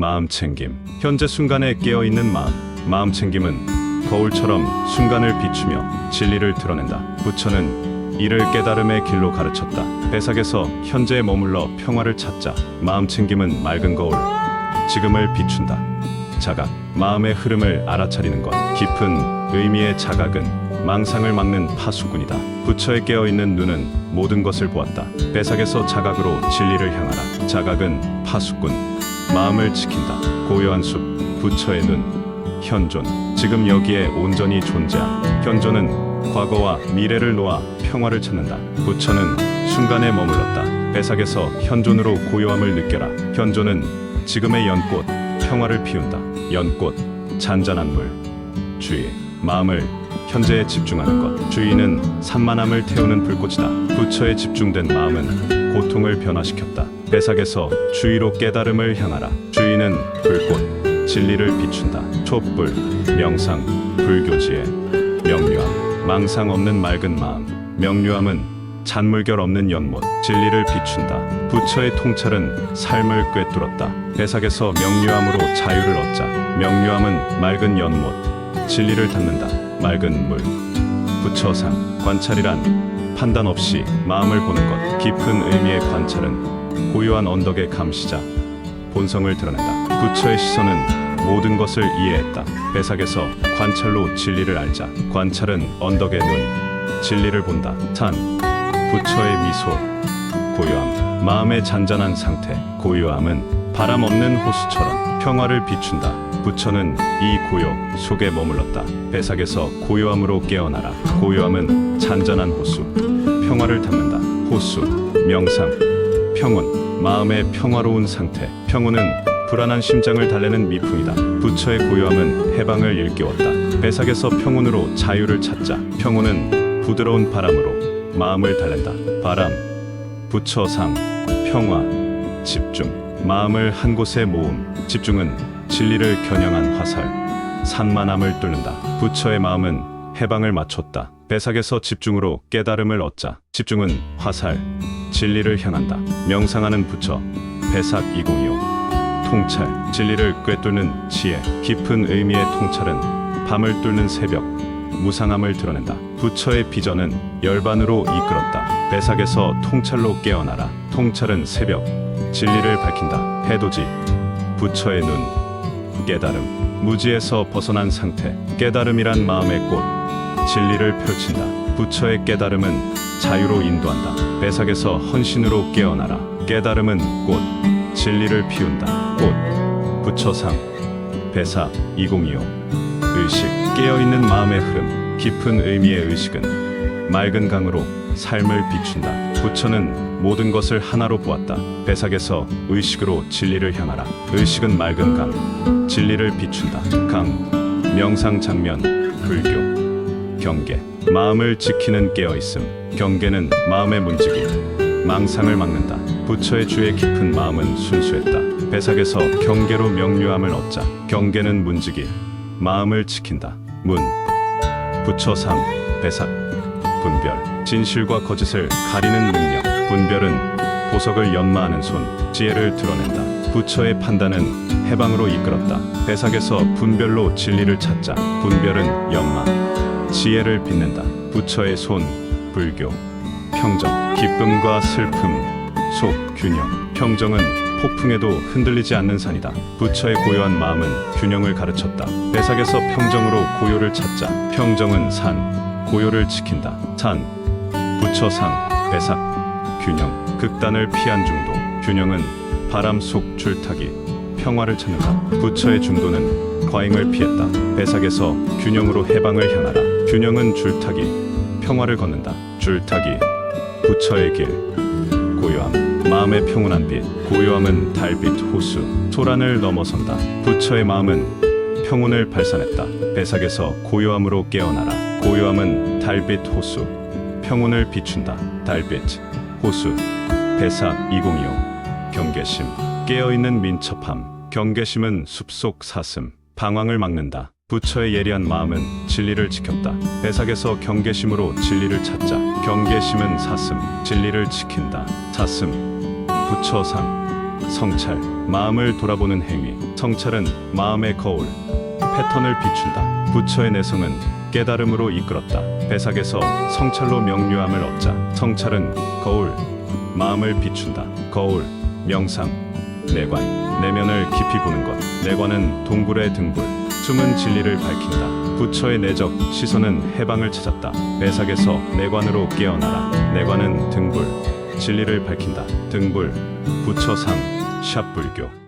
마음 챙김. 현재 순간에 깨어 있는 마음. 마음 챙김은 거울처럼 순간을 비추며 진리를 드러낸다. 부처는 이를 깨달음의 길로 가르쳤다. 배삭에서 현재에 머물러 평화를 찾자. 마음 챙김은 맑은 거울, 지금을 비춘다. 자각, 마음의 흐름을 알아차리는 것. 깊은 의미의 자각은 망상을 막는 파수꾼이다. 부처에 깨어 있는 눈은 모든 것을 보았다. 배삭에서 자각으로 진리를 향하라. 자각은 파수꾼, 마음을 지킨다. 고요한 숲, 부처의 눈, 현존. 지금 여기에 온전히 존재함. 현존은 과거와 미래를 놓아 평화를 찾는다. 부처는 순간에 머물렀다. 배삭에서 현존으로 고요함을 느껴라. 현존은 지금의 연꽃, 평화를 피운다. 연꽃, 잔잔한 물, 주의, 마음을 현재에 집중하는 것. 주의는 산만함을 태우는 불꽃이다. 부처에 집중된 마음은 고통을 변화시켰다. 배삭에서 주의로 깨달음을 향하라. 주의는 불꽃, 진리를 비춘다. 촛불, 명상, 불교지혜, 명료함, 망상 없는 맑은 마음. 명료함은 잔물결 없는 연못, 진리를 비춘다. 부처의 통찰은 삶을 꿰뚫었다. 배삭에서 명료함으로 자유를 얻자. 명료함은 맑은 연못, 진리를 닦는다. 맑은 물, 부처상, 관찰이란 판단 없이 마음을 보는 것. 깊은 의미의 관찰은 고요한 언덕의 감시자, 본성을 드러낸다. 부처의 시선은 모든 것을 이해했다. 배삭에서 관찰로 진리를 알자. 관찰은 언덕의 눈, 진리를 본다. 찬, 부처의 미소, 고요함, 마음의 잔잔한 상태. 고요함은 바람 없는 호수처럼 평화를 비춘다. 부처는 이 고요 속에 머물렀다. 배삭에서 고요함으로 깨어나라. 고요함은 잔잔한 호수, 평화를 담는다. 호수, 명상, 평온, 마음의 평화로운 상태. 평온은 불안한 심장을 달래는 미풍이다. 부처의 고요함은 해방을 일깨웠다. 배삭에서 평온으로 자유를 찾자. 평온은 부드러운 바람으로 마음을 달랜다. 바람, 부처상, 평화, 집중. 마음을 한 곳에 모음. 집중은 진리를 겨냥한 화살. 산만함을 뚫는다. 부처의 마음은 해방을 맞췄다. 배삭에서 집중으로 깨달음을 얻자. 집중은 화살, 진리를 향한다. 명상하는 부처, 배삭 2025. 통찰, 진리를 꿰뚫는 지혜, 깊은 의미의 통찰은 밤을 뚫는 새벽, 무상함을 드러낸다. 부처의 비전은 열반으로 이끌었다. 배삭에서 통찰로 깨어나라. 통찰은 새벽, 진리를 밝힌다. 해돋이, 부처의 눈, 깨달음, 무지에서 벗어난 상태, 깨달음이란 마음의 꽃, 진리를 펼친다. 부처의 깨달음은 자유로 인도한다. 배삭에서 헌신으로 깨어나라. 깨달음은 꽃, 진리를 피운다. 꽃, 부처상, 배사 2025. 의식, 깨어있는 마음의 흐름, 깊은 의미의 의식은 맑은 강으로 삶을 비춘다. 부처는 모든 것을 하나로 보았다. 배삭에서 의식으로 진리를 향하라. 의식은 맑은 강, 진리를 비춘다. 강, 명상 장면, 불교, 경계, 마음을 지키는 깨어있음. 경계는 마음의 문지기, 망상을 막는다. 부처의 주의 깊은 마음은 순수했다. 배삭에서 경계로 명료함을 얻자. 경계는 문지기, 마음을 지킨다. 문, 부처상, 배삭, 분별, 진실과 거짓을 가리는 능력. 분별은 보석을 연마하는 손, 지혜를 드러낸다. 부처의 판단은 해방으로 이끌었다. 배삭에서 분별로 진리를 찾자. 분별은 연마, 지혜를 빛낸다. 부처의 손, 불교, 평정, 기쁨과 슬픔, 속, 균형. 평정은 폭풍에도 흔들리지 않는 산이다. 부처의 고요한 마음은 균형을 가르쳤다. 배삭에서 평정으로 고요를 찾자. 평정은 산, 고요를 지킨다. 산, 부처상, 배삭, 균형. 극단을 피한 중도. 균형은 바람 속 줄타기, 평화를 찾는다. 부처의 중도는 과잉을 피했다. 배삭에서 균형으로 해방을 향하라. 균형은 줄타기, 평화를 걷는다. 줄타기, 부처의 길, 고요함, 마음의 평온한 빛. 고요함은 달빛 호수, 소란을 넘어선다. 부처의 마음은 평온을 발산했다. 배삭에서 고요함으로 깨어나라. 고요함은 달빛 호수, 평온을 비춘다. 달빛, 호수, 배삭 2025. 경계심, 깨어있는 민첩함. 경계심은 숲속 사슴, 방황을 막는다. 부처의 예리한 마음은 진리를 지켰다. 배삭에서 경계심으로 진리를 찾자. 경계심은 사슴, 진리를 지킨다. 사슴, 부처상, 성찰, 마음을 돌아보는 행위. 성찰은 마음의 거울, 패턴을 비춘다. 부처의 내성은 깨달음으로 이끌었다. 배삭에서 성찰로 명료함을 얻자. 성찰은 거울, 마음을 비춘다. 거울, 명상, 내관, 내면을 깊이 보는 것. 내관은 동굴의 등불, 숨은 진리를 밝힌다. 부처의 내적 시선은 해방을 찾았다. 배삭에서 내관으로 깨어나라. 내관은 등불, 진리를 밝힌다. 등불, 부처상, 샵불교.